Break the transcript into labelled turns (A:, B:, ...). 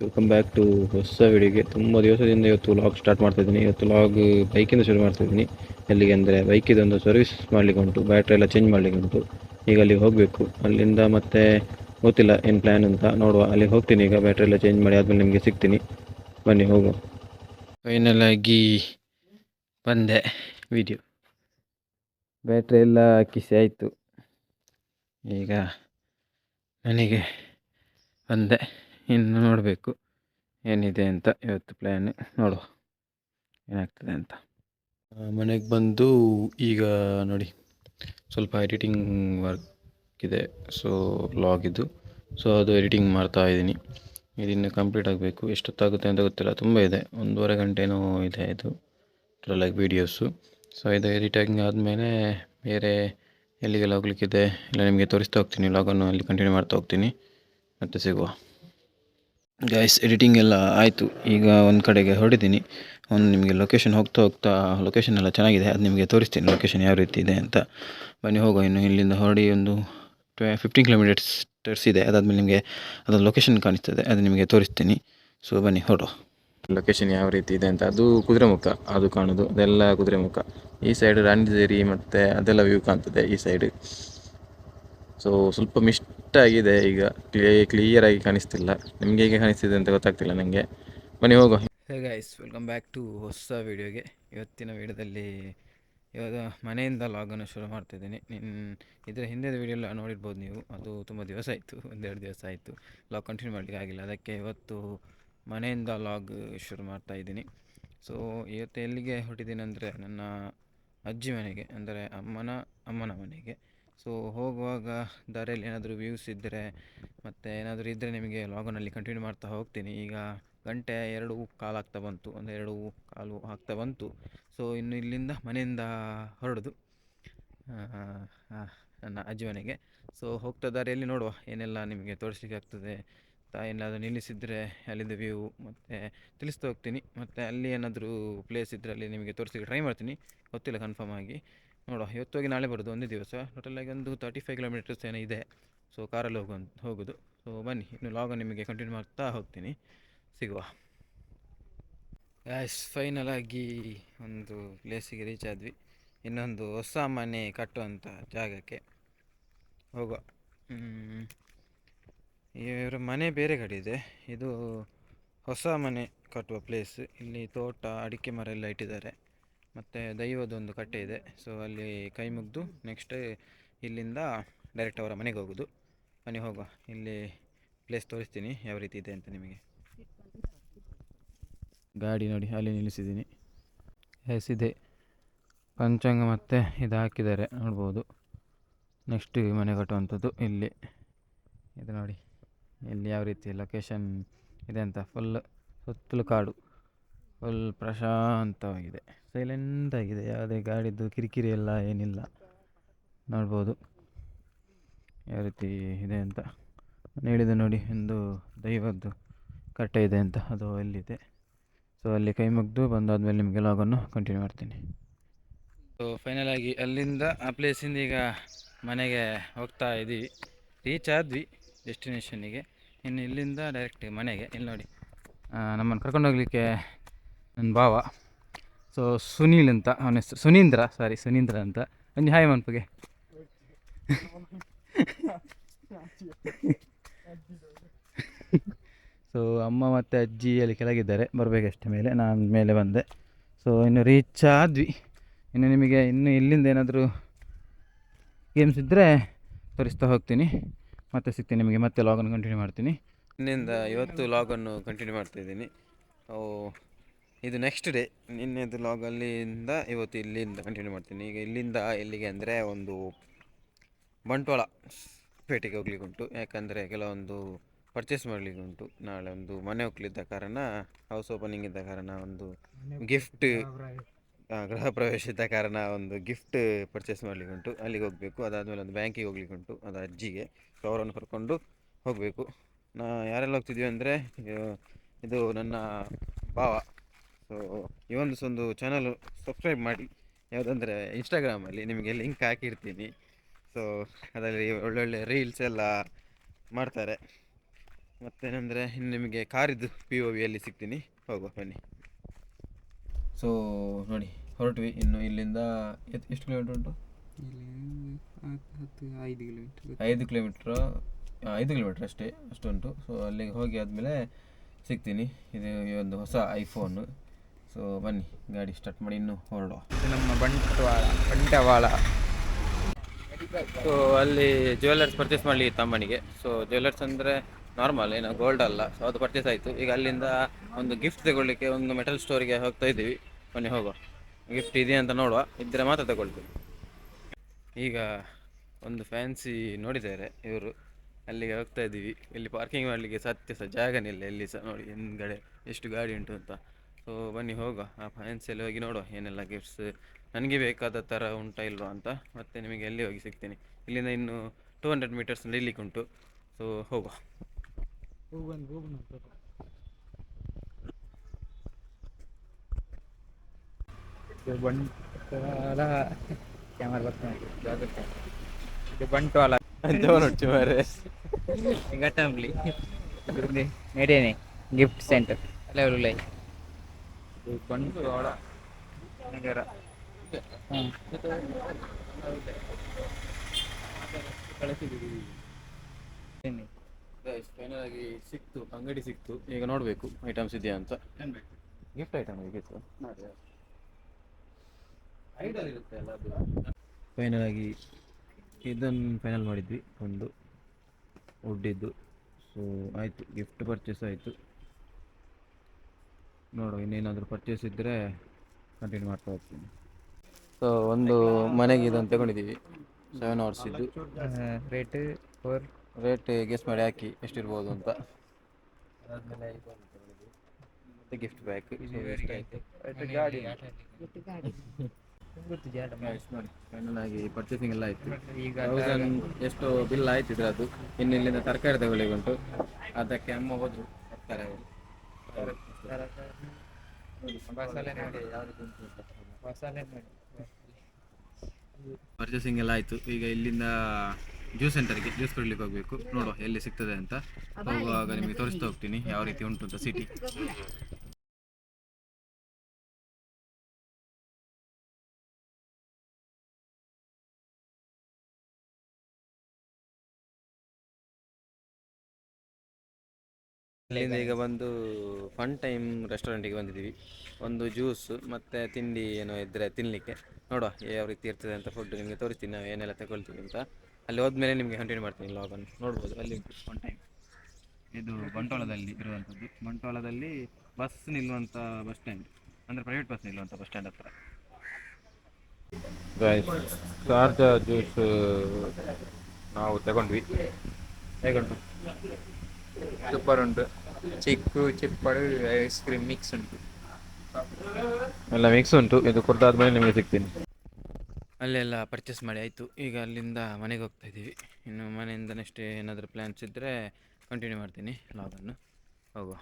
A: Welcome back to ಹೊಸ ವಿಡಿಯೋಗೆ ತುಂಬ ದಿವಸದಿಂದ ಇವತ್ತು ಲಾಗ್ ಸ್ಟಾರ್ಟ್ ಮಾಡ್ತಾ ಇದ್ದೀನಿ. ಇವತ್ತು ಲಾಗ್ ಬೈಕಿಂದ ಶುರು ಮಾಡ್ತಾ ಇದ್ದೀನಿ. ಎಲ್ಲಿಗೆ ಅಂದರೆ ಬೈಕಿದೊಂದು ಸರ್ವಿಸ್ ಮಾಡಲಿಕ್ಕೆ ಉಂಟು. ಬ್ಯಾಟ್ರಿ ಎಲ್ಲ ಚೇಂಜ್ ಮಾಡಲಿಕ್ಕೆ ಉಂಟು. ಈಗ ಅಲ್ಲಿ ಹೋಗಬೇಕು. ಅಲ್ಲಿಂದ ಮತ್ತೆ ಗೊತ್ತಿಲ್ಲ ಏನು ಪ್ಲ್ಯಾನ್ ಅಂತ ನೋಡುವ. ಅಲ್ಲಿಗೆ ಹೋಗ್ತೀನಿ ಈಗ. ಬ್ಯಾಟ್ರಿ ಎಲ್ಲ ಚೇಂಜ್ ಮಾಡಿ ಆದಮೇಲೆ ನಿಮಗೆ ಸಿಗ್ತೀನಿ. ಬನ್ನಿ ಹೋಗು ಫೈನಲ್ ಆಗಿ ಬಂದೆ ವಿಡಿಯೋ ಬ್ಯಾಟ್ರಿ ಎಲ್ಲ ಕಿಸಿ ಆಯಿತು. ಈಗ ನನಗೆ ಬಂದೆ. ಇನ್ನು ನೋಡಬೇಕು. ಏನಿದೆ ಅಂತ ಇವತ್ತು ಪ್ಲ್ಯಾನ್ ನೋಡುವ. ಏನಾಗ್ತದೆ ಅಂತ. ಮನೆಗೆ ಬಂದು ಈಗ ನೋಡಿ, ಸ್ವಲ್ಪ ಎಡಿಟಿಂಗ್ ವರ್ಕ್ ಇದೆ. ಸೊ ಲಾಗಿದ್ದು ಸೊ ಅದು ಎಡಿಟಿಂಗ್ ಮಾಡ್ತಾ ಇದ್ದೀನಿ. ಇದಿನ್ನು ಕಂಪ್ಲೀಟ್ ಆಗಬೇಕು. ಎಷ್ಟೊತ್ತಾಗುತ್ತೆ ಅಂತ ಗೊತ್ತಿಲ್ಲ. ತುಂಬ ಇದೆ. ಒಂದೂವರೆ ಗಂಟೆನೂ ಇದೆ ಇದು. ಟೋಟಲಾಗಿ ವೀಡಿಯೋಸು ಸೊ ಇದು ಎಡಿಟಿಂಗ್ ಆದಮೇಲೆ ಬೇರೆ ಎಲ್ಲಿಗೆಲ್ಲ ಹೋಗ್ಲಿಕ್ಕಿದೆ ಇಲ್ಲ ನಿಮಗೆ ತೋರಿಸ್ತಾ ಹೋಗ್ತೀನಿ. ಲಾಗನ್ನು ಅಲ್ಲಿ ಕಂಟಿನ್ಯೂ ಮಾಡ್ತಾ ಹೋಗ್ತೀನಿ. ಮತ್ತೆ ಸಿಗುವ. ಗೈಸ್ ಎಡಿಟಿಂಗ್ ಎಲ್ಲ ಆಯಿತು. ಈಗ ಒಂದು ಕಡೆಗೆ ಹೊರಡಿದ್ದೀನಿ. ಒಂದು ನಿಮಗೆ ಲೊಕೇಶನ್ ಹೋಗ್ತಾ ಹೋಗ್ತಾ ಲೊಕೇಶನ್ ಎಲ್ಲ ಚೆನ್ನಾಗಿದೆ. ಅದು ನಿಮಗೆ ತೋರಿಸ್ತೀನಿ ಲೊಕೇಶನ್ ಯಾವ ರೀತಿ ಇದೆ ಅಂತ. ಬನ್ನಿ ಹೋಗೋ ಇನ್ನು. ಇಲ್ಲಿಂದ ಹೊರಡಿ ಒಂದು ಟ್ವೆ ಫಿಫ್ಟೀನ್ ಕಿಲೋಮೀಟರ್ಸ್ ಇದೆ. ಅದಾದಮೇಲೆ ನಿಮಗೆ ಅದೊಂದು ಲೊಕೇಶನ್ ಕಾಣಿಸ್ತದೆ. ಅದು ನಿಮಗೆ ತೋರಿಸ್ತೀನಿ. ಸೊ ಬನ್ನಿ ಹೊರಡು ಲೊಕೇಶನ್ ಯಾವ ರೀತಿ ಇದೆ ಅಂತ. ಅದು ಕುದುರೆಮುಖ. ಅದು ಕಾಣೋದು. ಅದೆಲ್ಲ ಕುದುರೆಮುಖ. ಈ ಸೈಡ್ ರಾಣಿಜೇರಿ ಮತ್ತು ಅದೆಲ್ಲ ವ್ಯೂ ಕಾಣ್ತದೆ ಈ ಸೈಡ್ ಸೊ ಸ್ವಲ್ಪ ಮಿಸ್ಟ್ ಆಗಿದೆ ಈಗ ಕ್ಲಿಯೇ ಕ್ಲಿಯರ್ ಆಗಿ ಕಾಣಿಸ್ತಿಲ್ಲ. ನಿಮಗೆ ಹೇಗೆ ಕಾಣಿಸ್ತಿದೆ ಅಂತ ಗೊತ್ತಾಗ್ತಿಲ್ಲ ನನಗೆ ಬನ್ನಿ, ಹೋಗೋ. Hey guys welcome back to ಹೊಸ ವೀಡಿಯೋಗೆ ಇವತ್ತಿನ ವೀಡಿಯೋದಲ್ಲಿ ಇವಾಗ ಮನೆಯಿಂದ ಲಾಗನ್ನು ಶುರು ಮಾಡ್ತಿದ್ದೀನಿ. ನಿನ್ನ ಇದರ ಹಿಂದಿನ ವೀಡಿಯೋ ನೋಡಿರ್ಬೋದು ನೀವು. ಅದು ತುಂಬ ದಿವಸ ಆಯಿತು, ಒಂದೆರಡು ದಿವಸ ಆಯಿತು. ಲಾಗ್ ಕಂಟಿನ್ಯೂ ಮಾಡಲಿಕ್ಕೆ ಆಗಿಲ್ಲ. ಅದಕ್ಕೆ ಇವತ್ತು ಮನೆಯಿಂದ ಲಾಗ್ ಶುರು ಮಾಡ್ತಾ ಇದ್ದೀನಿ. ಸೊ ಇವತ್ತು ಎಲ್ಲಿಗೆ ಹೊರಟಿದ್ದೀನಿ ಅಂದರೆ, ನನ್ನ ಅಜ್ಜಿ ಮನೆಗೆ, ಅಂದರೆ ಅಮ್ಮನ ಅಮ್ಮನ ಮನೆಗೆ. ಸೊ ಹೋಗುವಾಗ ದಾರಿಯಲ್ಲಿ ಏನಾದರೂ ವ್ಯೂಸ್ ಇದ್ದರೆ ಮತ್ತು ಏನಾದರೂ ಇದ್ದರೆ ನಿಮಗೆ ಲಾಗನಲ್ಲಿ ಕಂಟಿನ್ಯೂ ಮಾಡ್ತಾ ಹೋಗ್ತೀನಿ. ಈಗ ಗಂಟೆ ಎರಡು ಕಾಲು ಆಗ್ತಾ ಬಂತು. ಒಂದು ಎರಡು ಕಾಲು ಆಗ್ತಾ ಬಂತು. ಸೊ ಇನ್ನು ಇಲ್ಲಿಂದ ಮನೆಯಿಂದ ಹೊರಡೋದು ನನ್ನ ಅಜ್ಜಿ ಮನೆಗೆ. ಸೊ ಹೋಗ್ತಾ ದಾರಿಯಲ್ಲಿ ನೋಡುವ ಏನೆಲ್ಲ ನಿಮಗೆ ತೋರಿಸ್ಲಿಕ್ಕೆ ಆಗ್ತದೆ. ಏನಾದರೂ ನಿಲ್ಲಿಸಿದರೆ ಅಲ್ಲಿಂದ ವ್ಯೂ ಮತ್ತು ತಿಳಿಸ್ತಾ ಹೋಗ್ತೀನಿ. ಮತ್ತು ಅಲ್ಲಿ ಏನಾದರೂ ಪ್ಲೇಸ್ ಇದ್ದರೆ ಅಲ್ಲಿ ನಿಮಗೆ ತೋರಿಸ್ಲಿಕ್ಕೆ ಟ್ರೈ ಮಾಡ್ತೀನಿ. ಗೊತ್ತಿಲ್ಲ ಕನ್ಫರ್ಮ್ ಆಗಿ. ನೋಡುವ ಇವತ್ತು ಹೋಗಿ ನಾಳೆ ಬರೋದು, ಒಂದೇ ದಿವಸ. ಟೋಟಲಾಗಿ ಒಂದು ತರ್ಟಿ ಫೈವ್ ಕಿಲೋಮೀಟರ್ಸ್ ಏನೋ ಇದೆ. ಸೊ ಕಾರಲ್ಲಿ ಹೋಗೋ ಹೋಗೋದು. ಸೊ ಬನ್ನಿ, ಇನ್ನು ಲಾಗ ನಿಮಗೆ ಕಂಟಿನ್ಯೂ ಮಾಡ್ತಾ ಹೋಗ್ತೀನಿ. ಸಿಗುವ. ಆ್ಯಸ್ ಫೈನಲಾಗಿ ಒಂದು ಪ್ಲೇಸಿಗೆ ರೀಚ್ ಆದ್ವಿ. ಇನ್ನೊಂದು ಹೊಸ ಮನೆ ಕಟ್ಟುವಂಥ ಜಾಗಕ್ಕೆ ಹೋಗುವ. ಇವರ ಮನೆ ಬೇರೆ ಕಡೆ ಇದೆ. ಇದು ಹೊಸ ಮನೆ ಕಟ್ಟುವ ಪ್ಲೇಸ್ ಇಲ್ಲಿ ತೋಟ, ಅಡಿಕೆ ಮರ ಎಲ್ಲ ಇಟ್ಟಿದ್ದಾರೆ. ಮತ್ತು ದೈವದೊಂದು ಕಟ್ಟೆ ಇದೆ. ಸೊ ಅಲ್ಲಿ ಕೈ ಮುಗಿದು ನೆಕ್ಸ್ಟ್ ಇಲ್ಲಿಂದ ಡೈರೆಕ್ಟ್ ಅವರ ಮನೆಗೆ ಹೋಗೋದು. ಮನೆಗೆ ಹೋಗುವ. ಇಲ್ಲಿ ಪ್ಲೇಸ್ ತೋರಿಸ್ತೀನಿ, ಯಾವ ರೀತಿ ಇದೆ ಅಂತ ನಿಮಗೆ. ಗಾಡಿ ನೋಡಿ, ಅಲ್ಲಿ ನಿಲ್ಲಿಸಿದ್ದೀನಿ. ಇದೆ. ಪಂಚಾಂಗ ಮತ್ತು ಇದು ಹಾಕಿದ್ದಾರೆ, ನೋಡ್ಬೋದು. ನೆಕ್ಸ್ಟ್ ಮನೆ ಕಟ್ಟುವಂಥದ್ದು ಇಲ್ಲಿ. ಇದು ನೋಡಿ, ಇಲ್ಲಿ ಯಾವ ರೀತಿ ಲೊಕೇಶನ್ ಇದೆ ಅಂತ. ಫುಲ್ ಸುತ್ತಲೂ ಕಾಡು. ಫುಲ್ ಪ್ರಶಾಂತವಾಗಿದೆ. ಸೈಲೆಂಟ್ ಆಗಿದೆ. ಯಾವುದೇ ಗಾಡಿದ್ದು ಕಿರಿಕಿರಿ ಎಲ್ಲ ಏನಿಲ್ಲ. ನೋಡ್ಬೋದು. ಯಾವ ರೀತಿ ಇದೆ ಅಂತ. ನಾನು ಹೇಳಿದೆ ನೋಡಿ, ಒಂದು ದೈವದ್ದು ಕಟ್ಟೆ ಇದೆ ಅಂತ. ಅದು ಎಲ್ಲಿದೆ ಸೊ ಅಲ್ಲಿ ಕೈ ಮುಗಿದು ಬಂದಾದಮೇಲೆ ನಿಮಗೆ ಲಾಗನ್ನು ಕಂಟಿನ್ಯೂ ಮಾಡ್ತೀನಿ. ಸೊ ಫೈನಲ್ ಆಗಿ ಅಲ್ಲಿಂದ ಆ ಪ್ಲೇಸಿಂದ ಈಗ ಮನೆಗೆ ಹೋಗ್ತಾ ಇದ್ದೀವಿ. ರೀಚ್ ಆದ್ವಿ ಡೆಸ್ಟಿನೇಷನಿಗೆ ಇನ್ನು ಇಲ್ಲಿಂದ ಡೈರೆಕ್ಟ್ ಮನೆಗೆ. ಇಲ್ಲಿ ನೋಡಿ ನಮ್ಮನ್ನು ಕರ್ಕೊಂಡು ಹೋಗಲಿಕ್ಕೆ ನನ್ನ ಭಾವ. ಸೊ ಸುನೀಲ್ ಅಂತ, ಅವನ ಹೆಸರು, ಸುನೀಂದ್ರ ಸಾರಿ ಸುನೀಂದ್ರ ಅಂತ. ಒಂದು ಹಾಯ್ ಮನ್ಪಗೆ. ಸೊ ಅಮ್ಮ ಮತ್ತು ಅಜ್ಜಿ ಅಲ್ಲಿ ಕೆಳಗಿದ್ದಾರೆ, ಬರಬೇಕಷ್ಟೇ ಮೇಲೆ, ನಾನು ಮೇಲೆ ಬಂದೆ. ಸೊ ಇನ್ನು ರೀಚ್ ಆದ್ವಿ. ಇನ್ನು ನಿಮಗೆ, ಇನ್ನು ಇಲ್ಲಿಂದ ಏನಾದರೂ ಗೇಮ್ಸ್ ಇದ್ದರೆ ತೋರಿಸ್ತಾ ಹೋಗ್ತೀನಿ. ಮತ್ತೆ ಸಿಗ್ತೀನಿ ನಿಮಗೆ, ಮತ್ತೆ ಲಾಗನ್ನು ಕಂಟಿನ್ಯೂ ಮಾಡ್ತೀನಿ. ಇನ್ನಿಂದ ಇವತ್ತು ಲಾಗನ್ನು ಕಂಟಿನ್ಯೂ ಮಾಡ್ತಾ ಮಾಡ್ತಾಯಿದ್ದೀನಿ ಇದು ನೆಕ್ಸ್ಟ್ ಡೇ ನಿನ್ನೆದು ಲಾಗಲ್ಲಿಂದ ಇವತ್ತು ಇಲ್ಲಿಂದ ಕಂಟಿನ್ಯೂ ಮಾಡ್ತೀನಿ. ಈಗ ಇಲ್ಲಿಂದ ಇಲ್ಲಿಗೆ ಅಂದರೆ ಒಂದು ಬಂಟ್ವಾಳ ಪೇಟೆಗೆ ಹೋಗ್ಲಿಕ್ಕೆ ಉಂಟು. ಯಾಕಂದರೆ ಕೆಲವೊಂದು ಪರ್ಚೇಸ್ ಮಾಡಲಿಕ್ಕೆ ಉಂಟು. ನಾಳೆ ಒಂದು ಮನೆ ಹೋಗ್ಲಿದ್ದ ಕಾರಣ ಹೌಸ್ ಓಪನಿಂಗ್ ಇದ್ದ ಕಾರಣ ಒಂದು ಗಿಫ್ಟ್ ಗೃಹ ಪ್ರವೇಶ ಇದ್ದ ಕಾರಣ ಒಂದು ಗಿಫ್ಟ್ ಪರ್ಚೇಸ್ ಮಾಡಲಿಕ್ಕೆ ಉಂಟು. ಅಲ್ಲಿಗೆ ಹೋಗಬೇಕು. ಅದಾದಮೇಲೆ ಒಂದು ಬ್ಯಾಂಕಿಗೆ ಹೋಗ್ಲಿಕ್ಕೆ ಉಂಟು. ಅದು ಅಜ್ಜಿಗೆ. ಅವರನ್ನು ಕರ್ಕೊಂಡು ಹೋಗಬೇಕು. ನಾ ಯಾರೆಲ್ಲ ಹೋಗ್ತಿದ್ವಿ ಅಂದರೆ ಇದು ನನ್ನ ಭಾವ. ಸೊ ಈ ಒಂದು ಒಂದು ಚಾನಲ್ ಸಬ್ಸ್ಕ್ರೈಬ್ ಮಾಡಿ. ಯಾವುದಂದರೆ ಇನ್ಸ್ಟಾಗ್ರಾಮಲ್ಲಿ ನಿಮಗೆ ಲಿಂಕ್ ಹಾಕಿರ್ತೀನಿ. ಸೊ ಅದರಲ್ಲಿ ಒಳ್ಳೊಳ್ಳೆ ರೀಲ್ಸ್ ಎಲ್ಲ ಮಾಡ್ತಾರೆ. ಮತ್ತೇನೆಂದರೆ, ಇನ್ನು ನಿಮಗೆ ಕಾರಿದ್ದು ಪಿ ಓ ವಿಯಲ್ಲಿ ಸಿಗ್ತೀನಿ. ಹೋಗುವ, ಬನ್ನಿ. ಸೊ ನೋಡಿ, ಹೊರಟ್ವಿ. ಇನ್ನು ಇಲ್ಲಿಂದ ಎಷ್ಟು ಕಿಲೋಮೀಟ್ರ್ ಉಂಟು?
B: ಐದು ಕಿಲೋಮೀಟ್ರ್
A: ಐದು ಕಿಲೋಮೀಟ್ರ್ ಐದು ಕಿಲೋಮೀಟ್ರ್ ಅಷ್ಟೇ ಅಷ್ಟು ಉಂಟು ಸೊ ಅಲ್ಲಿಗೆ ಹೋಗಿ ಆದಮೇಲೆ ಸಿಗ್ತೀನಿ. ಇದು ಈ ಒಂದು ಹೊಸ ಐಫೋನು ಸೊ ಬನ್ನಿ, ಗಾಡಿ ಸ್ಟಾರ್ಟ್ ಮಾಡಿ, ಇನ್ನು ಹೊರಡುವ.
B: ನಮ್ಮ ಬಂಟವಾಳ ಬಂಟವಾಳ.
A: ಸೊ ಅಲ್ಲಿ ಜ್ಯುವೆಲ್ಲರ್ಸ್ ಪರ್ಚೇಸ್ ಮಾಡಲಿ ತಮ್ಮನಿಗೆ ಸೊ ಜ್ಯುವೆಲ್ಲರ್ಸ್ ಅಂದರೆ ನಾರ್ಮಲ್ ಏನು ಗೋಲ್ಡ್ ಅಲ್ಲ. ಸೊ ಅದು ಪರ್ಚೇಸ್ ಆಯಿತು. ಈಗ ಅಲ್ಲಿಂದ ಒಂದು ಗಿಫ್ಟ್ ತಗೊಳ್ಳಿಕ್ಕೆ ಒಂದು ಮೆಟಲ್ ಸ್ಟೋರಿಗೆ ಹೋಗ್ತಾ ಇದ್ದೀವಿ. ಬನ್ನಿ, ಹೋಗುವ. ಗಿಫ್ಟ್ ಇದೆಯಾ ಅಂತ ನೋಡುವ. ಇದ್ದರೆ ಮಾತ್ರ ತಗೊಳ್ತೀವಿ ಈಗ ಒಂದು ಫ್ಯಾನ್ಸಿ ನೋಡಿದ್ದಾರೆ ಇವರು. ಅಲ್ಲಿಗೆ ಹೋಗ್ತಾ ಇದ್ದೀವಿ. ಇಲ್ಲಿ ಪಾರ್ಕಿಂಗ್ ಮಾಡಲಿಕ್ಕೆ ಸತ್ಯ ಸಹ ಜಾಗನಿಲ್ಲ ಎಲ್ಲಿ ಸಹ ನೋಡಿ, ಹಿಂದ್ಗಡೆ ಎಷ್ಟು ಗಾಡಿ ಉಂಟು ಅಂತ. ಸೊ ಬನ್ನಿ ಹೋಗುವ. ಆ ಫ್ಯಾನ್ಸಿಯಲ್ಲಿ ಹೋಗಿ ನೋಡುವ. ಏನೆಲ್ಲ ಗಿಫ್ಟ್ಸ್ ನನಗೆ ಬೇಕಾದ ಥರ ಉಂಟಾ ಇಲ್ವಾ ಅಂತ. ಮತ್ತೆ ನಿಮಗೆ ಎಲ್ಲಿ ಹೋಗಿ ಸಿಗ್ತೀನಿ. ಇಲ್ಲಿಂದ ಇನ್ನು ಟೂ ಹಂಡ್ರೆಡ್ ಮೀಟರ್ಸ್ ನಡೀಲಿಕ್ಕೆ ಉಂಟು. ಸೊ ಹೋಗುವ.
B: ಬಂಟು ಅಲ್ಲ ಗಿಫ್ಟ್ ಸೆಂಟರ್ ಅಲ್ಲೇ ಬಂಟ್ವಾಳ ನಗರ ಹಾಂ
A: ಫೈನಲ್ ಆಗಿ ಸಿಕ್ತು ಅಂಗಡಿ ಸಿಕ್ತು. ಈಗ ನೋಡಬೇಕು ಐಟಮ್ಸ್ ಇದೆಯಾ ಅಂತ. ಗಿಫ್ಟ್ ಐಟಮ್ ಹೇಗಿತ್ತು ಫೈನಲ್ ಆಗಿ ಇದನ್ನು ಫೈನಲ್ ಮಾಡಿದ್ವಿ. ಒಂದು ಉಡ್ಡಿದ್ದು. ಸೊ ಆಯಿತು. ಗಿಫ್ಟ್ ಪರ್ಚೇಸ್ ಆಯಿತು. ನೋಡುವ ಇನ್ನೇನಾದರೂ ಪರ್ಚೇಸ್ ಇದ್ದರೆ ಕಂಟಿನ್ಯೂ ಮಾಡ್ತಾ ಹೋಗ್ತೀನಿ. ಸೊ ಒಂದು ಮನೆಗೆ ಇದನ್ನು ತಗೊಂಡಿದ್ದೀವಿ. ಸೆವೆನ್ ಅವರ್ಸ್ ಇದ್ದು.
B: ರೇಟ್ ಫೋರ್
A: ರೇಟ್ ಗೆಸ್ ಮಾಡಿ ಹಾಕಿ ಎಷ್ಟಿರ್ಬೋದು ಅಂತ. ಮತ್ತೆ ಗಿಫ್ಟ್ ಬ್ಯಾಕ್ ಗಾಡಿ ನೋಡಿ ಪರ್ಚೇಸಿಂಗ್ ಎಲ್ಲ ಆಯ್ತು.
B: ಈಗ
A: ತೌಸಂಡ್ ಎಷ್ಟು ಬಿಲ್ ಆಯ್ತು ಇದ್ರದ್ದು. ಇನ್ನು ಇಲ್ಲಿಂದ ತರಕಾರಿ ತಗೊಳ್ಳಿ ಉಂಟು ಅದಕ್ಕೆ ಅಮ್ಮ ಹೋದ್ರು. ತರಕಾರಿ
B: ಮಸಾಲೆ ನೋಡಿ ಮಸಾಲೆ ನೋಡಿ
A: ಪರ್ಚೇಸಿಂಗ್ ಎಲ್ಲ ಆಯ್ತು. ಈಗ ಇಲ್ಲಿಂದ ಜ್ಯೂಸ್ ಸೆಂಟರ್ಗೆ ಜ್ಯೂಸ್ ಕುಡಿಲಿಕ್ಕೆ ಹೋಗ್ಬೇಕು. ನೋಡುವ ಎಲ್ಲಿ ಸಿಗ್ತದೆ ಅಂತ. ಹೋಗುವಾಗ ನಿಮಗೆ ತೋರಿಸ್ತಾ ಹೋಗ್ತೀನಿ ಯಾವ ರೀತಿ ಉಂಟು ಅಂತ ಸಿಟಿ ಇಲ್ಲಿಂದ ಈಗ ಬಂದು ಫನ್ ಟೈಮ್ ರೆಸ್ಟೋರೆಂಟಿಗೆ ಬಂದಿದ್ದೀವಿ. ಒಂದು ಜ್ಯೂಸ್ ಮತ್ತು ತಿಂಡಿ ಏನೋ ಇದ್ದರೆ ತಿನ್ನಲಿಕ್ಕೆ ನೋಡುವ ಯಾವ ರೀತಿ ಇರ್ತದೆ ಅಂತ ಫುಡ್ ನಿಮಗೆ ತೋರಿಸ್ತೀನಿ. ನಾವು ಏನೆಲ್ಲ ತಗೊಳ್ತೀವಿ ಅಂತ. ಅಲ್ಲಿ ಹೋದ್ಮೇಲೆ ನಿಮಗೆ ಕಂಟಿನ್ಯೂ ಮಾಡ್ತೀನಿ ಲಾಗನ್ನು ನೋಡ್ಬೋದು ಅಲ್ಲಿ ಉಂಟು ಫನ್ ಟೈಮ್ ಇದು ಬಂಟ್ವಾಳದಲ್ಲಿ ಇರುವಂಥದ್ದು. ಬಂಟ್ವಾಳದಲ್ಲಿ ಬಸ್ ನಿಲ್ಲುವಂಥ ಬಸ್ ಸ್ಟ್ಯಾಂಡ್ ಅಂದರೆ ಪ್ರೈವೇಟ್ ಬಸ್ ನಿಲ್ಲುವಂಥ ಬಸ್ ಸ್ಟ್ಯಾಂಡ್ ಹತ್ರ. ಜ್ಯೂಸ್ ನಾವು ತಗೊಂಡ್ವಿ. ಹೇಗುಂಟು
B: ಸೂಪರ್ ಉಂಟು ಚಿಕ್ಕು ಚಿಪ್ಪಡು ಐಸ್ ಕ್ರೀಮ್ ಮಿಕ್ಸ್ ಉಂಟು
A: ಎಲ್ಲ ಮಿಕ್ಸ್ ಉಂಟು ಇದು ಕೊಟ್ಟಾದ್ಮೇಲೆ ನಿಮಗೆ ಸಿಗ್ತೀನಿ. ಅಲ್ಲೆಲ್ಲ ಪರ್ಚೇಸ್ ಮಾಡಿ ಆಯಿತು. ಈಗ ಅಲ್ಲಿಂದ ಮನೆಗೆ ಹೋಗ್ತಾ ಇದ್ದೀವಿ. ಇನ್ನು ಮನೆಯಿಂದ ನೆಕ್ಸ್ಟ್ ಏನಾದರೂ ಪ್ಲ್ಯಾನ್ಸ್ ಇದ್ದರೆ ಕಂಟಿನ್ಯೂ ಮಾಡ್ತೀನಿ. ಲಾಗನ್ನು ಹೋಗುವ.